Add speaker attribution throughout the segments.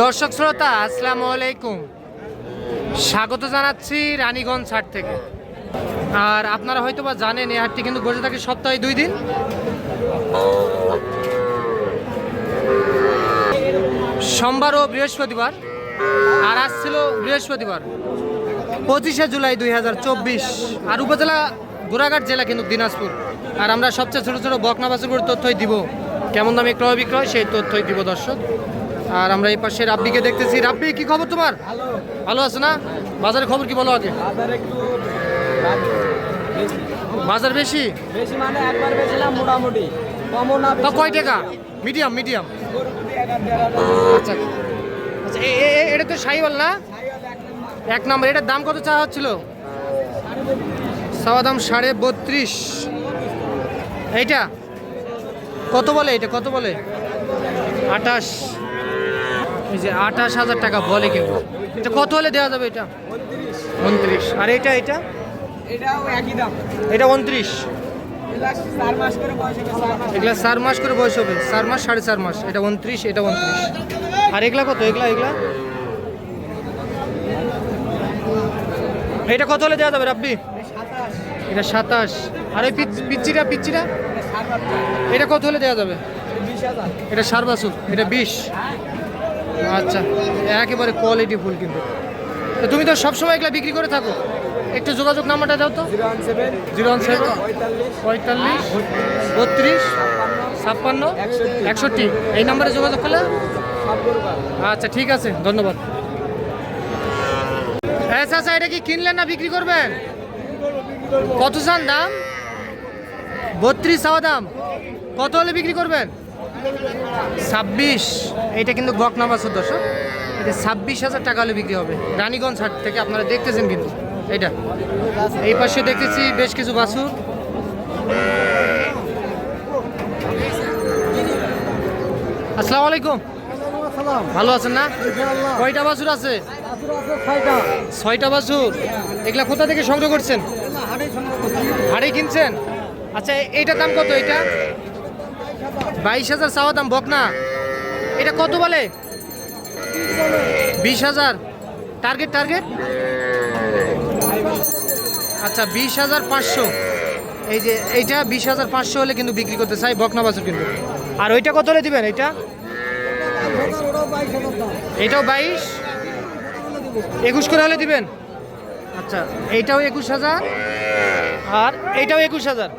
Speaker 1: দর্শক শ্রোতা, আসসালামু আলাইকুম। স্বাগত জানাচ্ছি রানীগঞ্জ হাট থেকে। আর আপনারা হয়তো বা জানেন, এই হাটটি কিন্তু বসে থাকে সপ্তাহে দুই দিন। সোমবার ও বৃহস্পতিবার, আর আজ ছিল বৃহস্পতিবার, পঁচিশে জুলাই দুই হাজার চব্বিশ। আর উপজেলা গোরাঘাট জেলা কিন্তু দিনাজপুর। আর আমরা সবচেয়ে ছোটো ছোটো বকনা তথ্যই দিব। কেমন দামে ক্রয় বিক্রয়, সেই তথ্যই দিব দর্শক। আর আমরা এই পাশে রাব্বিকে দেখতেছি। রাব্বি কি খবর তোমার? ভালো আছো না? বাজারের খবর কি বলো আগে?
Speaker 2: বাজার
Speaker 1: বেশি?
Speaker 2: বেশি মানে একবার বেছিলাম মোটামুটি। কমও না
Speaker 1: তা কয় টাকা? Medium medium. আচ্ছা। আচ্ছা এ- এটা তো সাইওয়াল না? এক নম্বর এটার দাম কত চাওয়া হচ্ছিল? চাওয়া দাম সাড়ে বত্রিশ। এইটা? কত বলে এটা কত বলে? আঠাশ। এই যে আঠাশ হাজার টাকা বলে কিন্তু এটা কত হলে দেওয়া যাবে এটা? উনত্রিশ। আর এটা এটা?
Speaker 2: এটাও একই দাম।
Speaker 1: এটা উনত্রিশ।
Speaker 2: এগুলা চার মাস করে বয়স হবে চার মাস।
Speaker 1: সাড়ে চার মাস। এটা উনত্রিশ এটা উনত্রিশ। আর এগুলা কত? এগুলা এগুলা? এটা কত হলে দেওয়া যাবে রাব্বি? এটা সাতাশ। আর এই পিচ- পিচ্চিটা পিচ্চিটা এটা কত হলে দেওয়া যাবে? এটা সার বাসুর এটা বিশ। আচ্ছা একেবারে কোয়ালিটি ফুল কিন্তু। তো তুমি তো সবসময় এগুলা বিক্রি করে থাকো। একটু যোগাযোগ নাম্বারটা দাও তো।
Speaker 2: জিরো ওয়ান সেভেন পঁয়তাল্লিশ
Speaker 1: পঁয়তাল্লিশ বত্রিশ ছাপ্পান্ন একষট্টি। এই নাম্বারে যোগাযোগ করলে? আচ্ছা ঠিক আছে ধন্যবাদ। হ্যাঁ চাচা এটা কি কিনলেন না বিক্রি করবেন? কত চান দাম? বত্রিশ চাওয়া দাম। কত হলে বিক্রি করবেন? ছাব্বিশ। এটা কিন্তু বকনা বাছুর দর্শক। এটা ছাব্বিশ হাজার টাকা হলে বিক্রি হবে। রানীগঞ্জ হাট থেকে আপনারা দেখতেছেন কিন্তু। এইটা এই পাশে দেখতেছি বেশ কিছু বাছুর। আসসালামু আলাইকুম। ভালো আছেন না? কয়টা বাছুর আছে? ছয়টা বাছুর। এগুলা কোথা থেকে সংগ্রহ করছেন? হাড়ি কিনছেন? আচ্ছা এইটার দাম কত এটা? বাইশ হাজার চাওয়া দাম বক না এটা কত বলে? বিশ হাজার। টার্গেট টার্গেট আচ্ছা বিশ হাজার পাঁচশো। এই যে, এইটা বিশ হাজার পাঁচশো হলে কিন্তু বিক্রি করতে চাই, বকনা বাছুর কিন্তু। আর ওইটা কত হলে দিবেন এইটা? এইটাও বাইশ। একুশ করে হলে দিবেন? আচ্ছা এইটাও একুশ হাজার। আর এইটাও একুশ হাজার।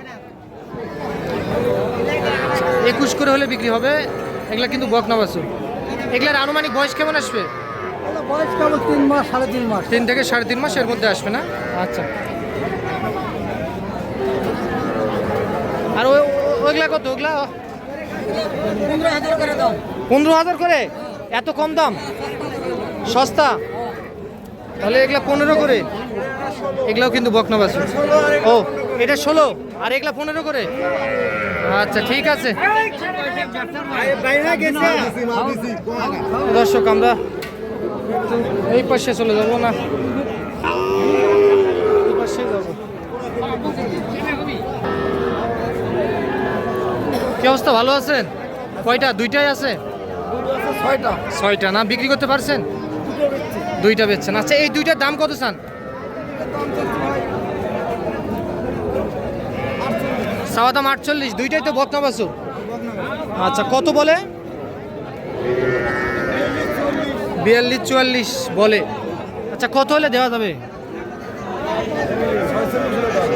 Speaker 1: একুশ করে হলে বিক্রি হবে। এগুলা কিন্তু বকনা বাছুর এগুলার আনুমানিক বয়স কেমন আসবে?
Speaker 2: বয়স কেমন তিন মাস সাড়ে তিন মাস।
Speaker 1: তিন থেকে সাড়ে তিন মাস এর মধ্যে আসবে না? আচ্ছা। আর ওইগুলা কত? ওগুলা
Speaker 2: পনেরো হাজার করে দাও
Speaker 1: পনেরো হাজার করে? এত কম দাম? সস্তা? তাহলে এগুলা পনেরো করে? এগুলাও কিন্তু বকনা বাছুর ও এটা ষোলো। আর এগুলা পনেরো করে? আচ্ছা ঠিক আছে। দর্শক, আমরা এই পাশে চলে যাব না। কি অবস্থা, ভালো আছেন? কয়টা? দুইটাই আছে?
Speaker 2: ছয়টা
Speaker 1: ছয়টা না? বিক্রি করতে পারছেন? দুইটা বেচছেন। আচ্ছা এই দুইটার দাম কত চান? চাওয়া দাম আটচল্লিশ, দুইটাই তো বকনা বাসু আচ্ছা কত বলে? বিয়াল্লিশ, চুয়াল্লিশ বলে। আচ্ছা কত হলে দেওয়া যাবে?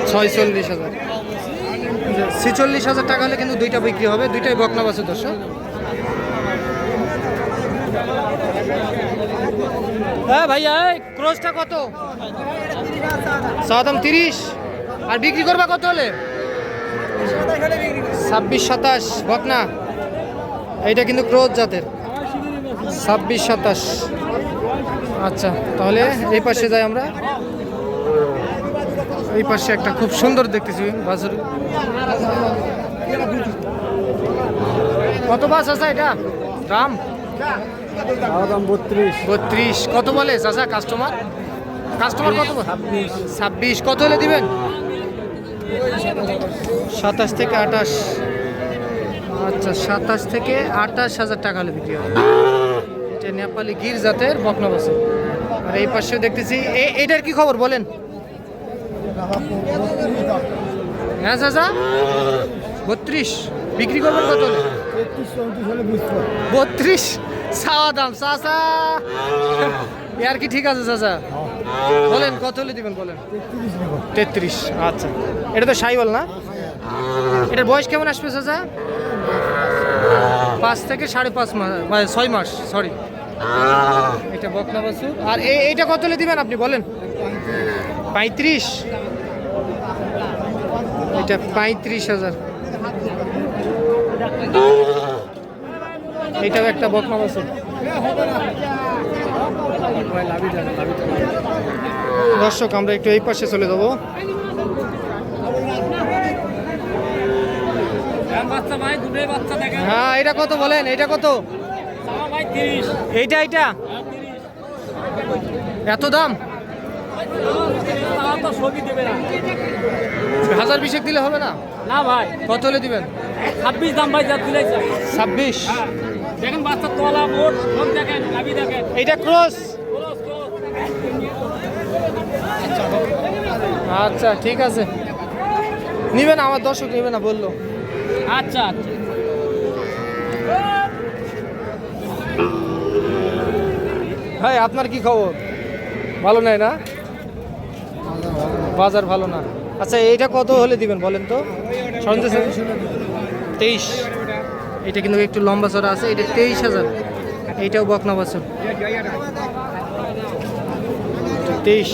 Speaker 1: ছয়চল্লিশ হাজার। ছিচল্লিশ হাজার টাকা হলে কিন্তু দুইটা বিক্রি হবে, দুইটাই বকনা বাসু দর্শক। হ্যাঁ ভাইয়া এই ক্রোসটা কত? চাওয়া দাম তিরিশ। আর বিক্রি করবা কত হলে? ছাব্বিশ সাতাশ বকনা। এইটা কিন্তু ক্রোজ জাতের। ছাব্বিশ সাতাশ। আচ্ছা তাহলে এই পাশে যাই আমরা। এই পাশে একটা খুব সুন্দর দেখতেছি বাছুর। কত বাস আছে এটা? দাম?
Speaker 2: দাম বত্রিশ।
Speaker 1: বত্রিশ কত বলে চাচা কাস্টমার কাস্টমার কত ছাব্বিশ। কত হলে দিবেন? সাতাশ থেকে আঠাশ। আচ্ছা সাতাশ থেকে আঠাশ হাজার টাকা হলে বিক্রি হবে। এটা নেপালি গির জাতের বকনা বাছুর। আর এই পাশেও দেখতেছি এটার কি খবর বলেন? হ্যাঁ চাচা? বত্রিশ। বিক্রি করবেন কত বত্রিশ। চাওয়া দাম, চাচা। আর কি ঠিক আছে, চাচা? বলেন, কত হলে দিবেন, বলেন?
Speaker 2: তেত্রিশ।
Speaker 1: আচ্ছা। এটা তো সাইবল না? এটার বয়স কেমন আসবে, চাচা? পাঁচ থেকে সাড়ে পাঁচ মাস মানে ছয় মাস সরি এটা বকনা বাছুর। আর এই এইটা কত দিবেন আপনি, বলেন? পঁয়ত্রিশ। এটা পঁয়ত্রিশ হাজার। এটাও একটা বকনা বাছুর। দর্শক, আমরা একটু এই পাশে চলে যাব
Speaker 3: বাচ্চা ভাই দুটোই বাচ্চা দেখেন
Speaker 1: হ্যাঁ এটা কত বলেন? এটা কত?
Speaker 3: ভাই
Speaker 1: এইটা এইটা? এত দাম?
Speaker 3: না।
Speaker 1: হাজার বিশেক দিলে হবে না?
Speaker 3: না ভাই।
Speaker 1: কত হলে দিবেন?
Speaker 3: ছাব্বিশ দাম ভাই যা দিলেছে
Speaker 1: ছাব্বিশ?
Speaker 3: দেখেন বাচ্চা তোলা মোট ফোন দেখেন গাবি দেখেন।
Speaker 1: এইটা ক্রস। আচ্ছা ঠিক আছে। নিবেন আমার দর্শক নিবে না বলল।
Speaker 3: আচ্ছা আচ্ছা।
Speaker 1: ভাই আপনার কি খবর? ভালো নাই না? বাজার ভালো না। আচ্ছা এইটা কত হলে দিবেন বলেন তো? সন্দেশ তেইশ। এটা কিন্তু একটু লম্বা চড়া আছে এটা তেইশ হাজার। এইটাও বকনা বছর। তেইশ।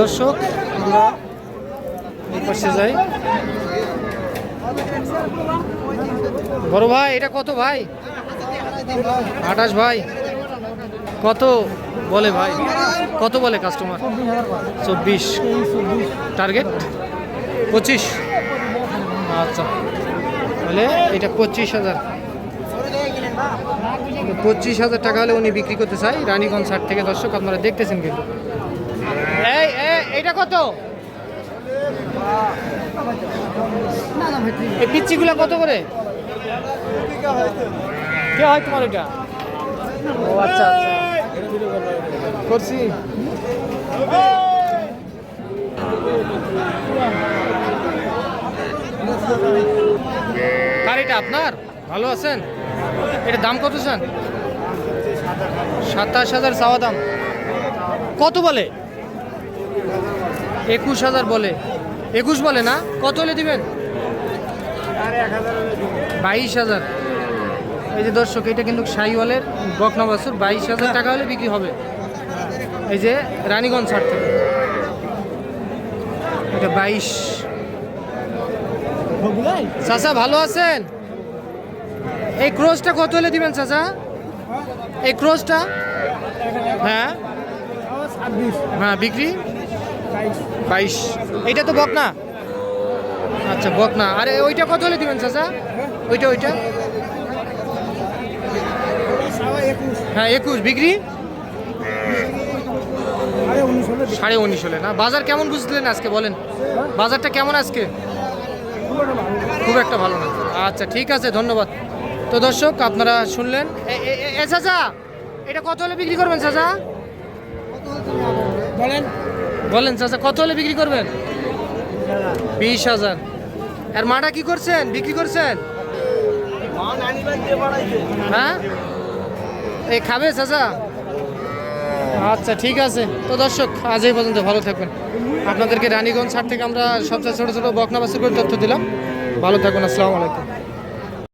Speaker 1: দর্শক আমরা পাশে যাই। বড় ভাই, এটা কত ভাই? আঠাশ ভাই। কত বলে ভাই? কত বলে কাস্টমার চব্বিশ। টার্গেট পঁচিশ। আচ্ছা। তাহলে এটা পঁচিশ হাজার। পঁচিশ হাজার টাকা হলে উনি বিক্রি করতে চাই রানীগঞ্জ হাট থেকে দর্শক, আপনারা দেখতেছেন কিন্তু। এই এটা কত? এই পিচ্ছিগুলা কত করে? কে হয় তোমার এটা? ও আচ্ছা আচ্ছা। করছি। কার এটা আপনার? ভালো আছেন? এটা দাম কত চান সাতাশ হাজার চাওয়া দাম। কত বলে? একুশ হাজার বলে। একুশ বলে না? কত হলে দিবেন? বাইশ হাজার। এই যে দর্শক, এটা কিন্তু সাইওয়ালের বকনা বাছুর বাইশ হাজার টাকা হলে বিক্রি হবে। এই যে রানীগঞ্জ হাট থেকে। এটা বাইশ। চাচা, ভালো আছেন? এই ক্রোজটা কত হলে দিবেন, চাচা? এই ক্রোজটা হ্যাঁ। হ্যাঁ বিক্রি? বাইশ। এইটা তো বকনা? আচ্ছা বকনা। আরে, ওইটা কত হলে দিবেন, চাচা? ওইটা ওইটা? হ্যাঁ একুশ। বিক্রি? সাড়ে উনিশ হলে, না? বাজার কেমন বুঝলেন আজকে, বলেন? বাজারটা কেমন আজকে? খুব একটা ভালো না। আচ্ছা ঠিক আছে, ধন্যবাদ। তো দর্শক, আপনারা শুনলেন। এ, চাচা, এটা কত হলে বিক্রি করবেন, চাচা?
Speaker 2: বলেন।
Speaker 1: বলেন চাচা, কত হলে বিক্রি করবেন? বিশ হাজার। আর মাটা কি করছেন? বিক্রি করছেন? হ্যাঁ? এই খাবে চাচা? আচ্ছা ঠিক আছে। তো দর্শক, আজ এই পর্যন্ত ভালো থাকবেন। আপনাদেরকে রানীগঞ্জ হাট থেকে আমরা সবচেয়ে ছোটো ছোটো বকনা বাসের তথ্য দিলাম। ভালো থাকুন, আসসালামু আলাইকুম।